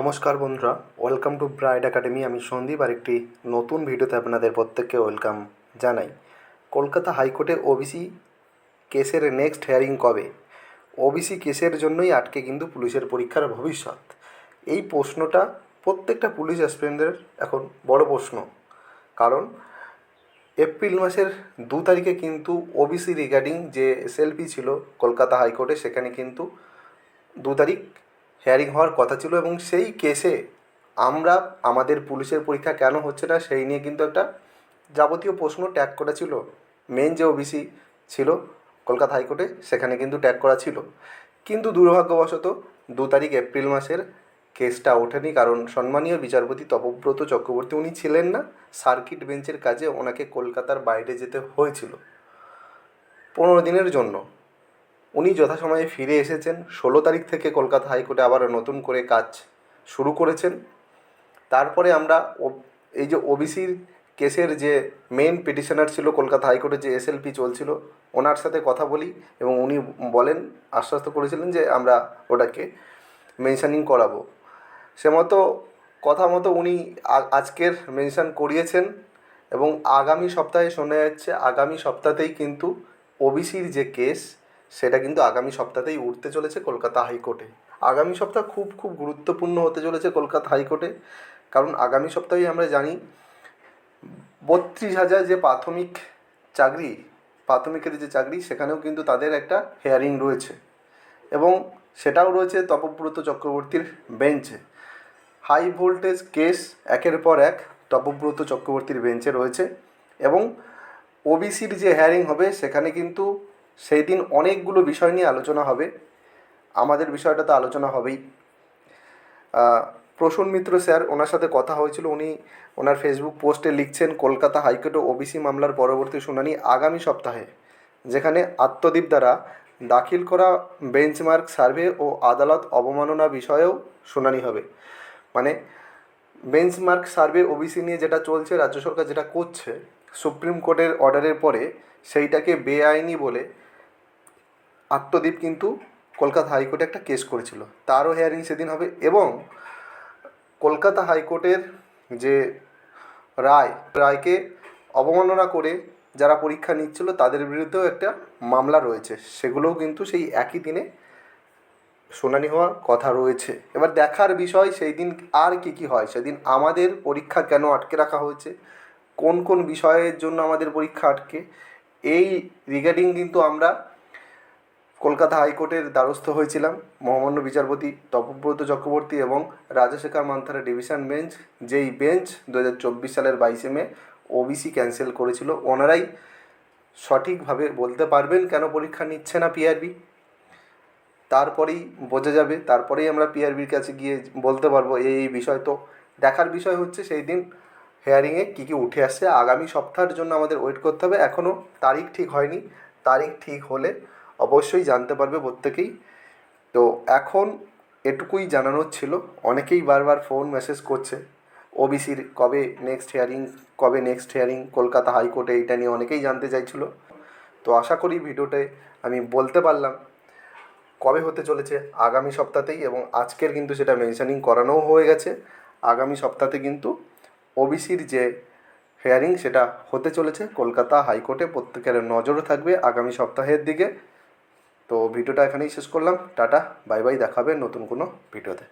নমস্কার বন্ধুরা welcome to bride academy আমি সন্দীপ আর একটি নতুন ভিডিওতে আপনাদের প্রত্যেককে ওয়েলকাম জানাই। কলকাতা হাইকোর্টে ওবিসি কেসের নেক্সট হেয়ারিং কবে? ওবিসি কেসের জন্যই আটকে কিন্তু পুলিশের পরীক্ষার ভবিষ্যৎ। এই প্রশ্নটা প্রত্যেকটা পুলিশ অ্যাসপিরেন্টদের এখন বড় প্রশ্ন। কারণ এপ্রিল মাসের দু তারিখে কিন্তু ওবিসি রিগার্ডিং যে এসএলপি ছিল কলকাতা হাইকোর্টে, সেখানে কিন্তু দু তারিখ হেয়ারিং হওয়ার কথা ছিল এবং সেই কেসে আমরা আমাদের পুলিশের পরীক্ষা কেন হচ্ছে না সেই নিয়ে কিন্তু একটা যাবতীয় প্রশ্ন ট্যাগ করা ছিল। মেন যে ওবিসি ছিল কলকাতা হাইকোর্টে সেখানে কিন্তু ট্যাগ করা ছিল। কিন্তু দুর্ভাগ্যবশত দু তারিখ এপ্রিল মাসের কেসটা ওঠেনি কারণ সম্মানীয় বিচারপতি তপব্রত চক্রবর্তী উনি ছিলেন না। সার্কিট বেঞ্চের কাজে ওনাকে কলকাতার বাইরে যেতে হয়েছিল। পনেরো দিনের জন্য। উনি যথাসময়ে ফিরে এসেছেন। ষোলো তারিখ থেকে কলকাতা হাইকোর্টে আবার নতুন করে কাজ শুরু করেছেন। তারপরে আমরা এই যে ওবিসির কেসের যে মেন পিটিশনার ছিল কলকাতা হাইকোর্টে যে এসএলপি চলছিল, ওনার সাথে কথা বলি এবং উনি বলেন, আশ্বস্ত করেছিলেন যে আমরা ওটাকে মেনশানিং করাবো। সে মতো কথা মতো উনি আজকের মেনশান করিয়েছেন এবং আগামী সপ্তাহে শোনা যাচ্ছে, আগামী সপ্তাহতেই কিন্তু ওবিসির যে কেস সেটা কিন্তু আগামী সপ্তাহতেই উঠতে চলেছে কলকাতা হাইকোর্টে। আগামী সপ্তাহ খুব খুব গুরুত্বপূর্ণ হতে চলেছে কলকাতা হাইকোর্টে। কারণ আগামী সপ্তাহেই আমরা জানি, বত্রিশ হাজার যে প্রাথমিক চাকরি প্রাথমিকের যে চাকরি, সেখানেও কিন্তু তাদের একটা হেয়ারিং রয়েছে। এবং সেটাও রয়েছে তপব্রত চক্রবর্তীর বেঞ্চে হাই ভোল্টেজ কেস একের পর এক তপব্রত চক্রবর্তীর বেঞ্চে রয়েছে। এবং ওবিসির যে হেয়ারিং হবে, সেখানে কিন্তু সেই দিন অনেকগুলো বিষয় নিয়ে আলোচনা হবে। আমাদের বিষয়টা তো আলোচনা হবেই। প্রসূন মিত্র স্যার, ওনার সাথে কথা হয়েছিল। উনি ওনার ফেসবুক পোস্টে লিখছেন, কলকাতা হাইকোর্টে ওবিসি মামলার পরবর্তী শুনানি আগামী সপ্তাহে, যেখানে আত্মদ্বীপ দ্বারা দাখিল করা বেঞ্চমার্ক সার্ভে ও আদালত অবমাননা বিষয়েও শুনানি হবে। মানে বেঞ্চমার্ক সার্ভে ওবিসি নিয়ে যেটা চলছে, রাজ্য সরকার যেটা করছে, সুপ্রিম কোর্টের অর্ডারের পরে সেইটাকে বেআইনি বলে আত্মদ্বীপ কিন্তু কলকাতা হাইকোর্টে একটা কেস করেছিল। তারও হেয়ারিং সেদিন হবে এবং কলকাতা হাইকোর্টের যে রায়, রায়কে অবমাননা করে যারা পরীক্ষা নিচ্ছিল তাদের বিরুদ্ধেও একটা মামলা রয়েছে। সেগুলোও কিন্তু সেই একই দিনে শুনানি হওয়ার কথা রয়েছে। এবার দেখার বিষয় সেই দিন আর কি কি হয়? সেদিন আমাদের পরীক্ষা কেন আটকে রাখা হয়েছে? কোন কোন বিষয়ের জন্য আমাদের পরীক্ষা আটকে? এই রিগার্ডিং কিন্তু আমরা কলকাতা হাইকোর্টের দ্বারস্থ হয়েছিলাম মহামান্য বিচারপতি তপব্রত চক্রবর্তী এবং রাজাশেখর মান্থারা ডিভিশন বেঞ্চ, যেই বেঞ্চ দু হাজার চব্বিশ সালের বাইশে মে ওবিসি ক্যান্সেল করেছিল। ওনারাই সঠিকভাবে বলতে পারবেন কেন পরীক্ষা নিচ্ছে না পিআরবি। তারপরেই বোঝা যাবে, তারপরেই আমরা পিআরবির কাছে গিয়ে বলতে পারব, এই এই বিষয়। তো দেখার বিষয় হচ্ছে সেই দিন হেয়ারিংয়ে কী কী উঠে আসছে। আগামী সপ্তাহের জন্য আমাদের ওয়েট করতে হবে। এখনও তারিখ ঠিক হয়নি। তারিখ ঠিক হলে অবশ্যই জানতে পারবে প্রত্যেকেই। তো এখন এটুকুই জানানোর ছিল। অনেকেই বারবার ফোন মেসেজ করছে। ওবিসির কবে নেক্সট হিয়ারিং কবে নেক্সট হিয়ারিং কলকাতা হাইকোর্টে এইটা নিয়ে অনেকেই জানতে চাইছিল। তো আশা করি ভিডিওতে আমি বলতে পারলাম কবে হতে চলেছে আগামী সপ্তাহতেই এবং আজকের কিন্তু সেটা মেনশানিং করানোও হয়ে গেছে। আগামী সপ্তাহে কিন্তু ওবিসির যে হেয়ারিং সেটা হতে চলেছে। কলকাতা হাইকোর্টে প্রত্যেকের নজরও থাকবে আগামী সপ্তাহের দিকে। তো ভিডিওটা এখানেই শেষ করলাম। টাটা বাই বাই দেখাবে নতুন কোনো ভিডিওতে।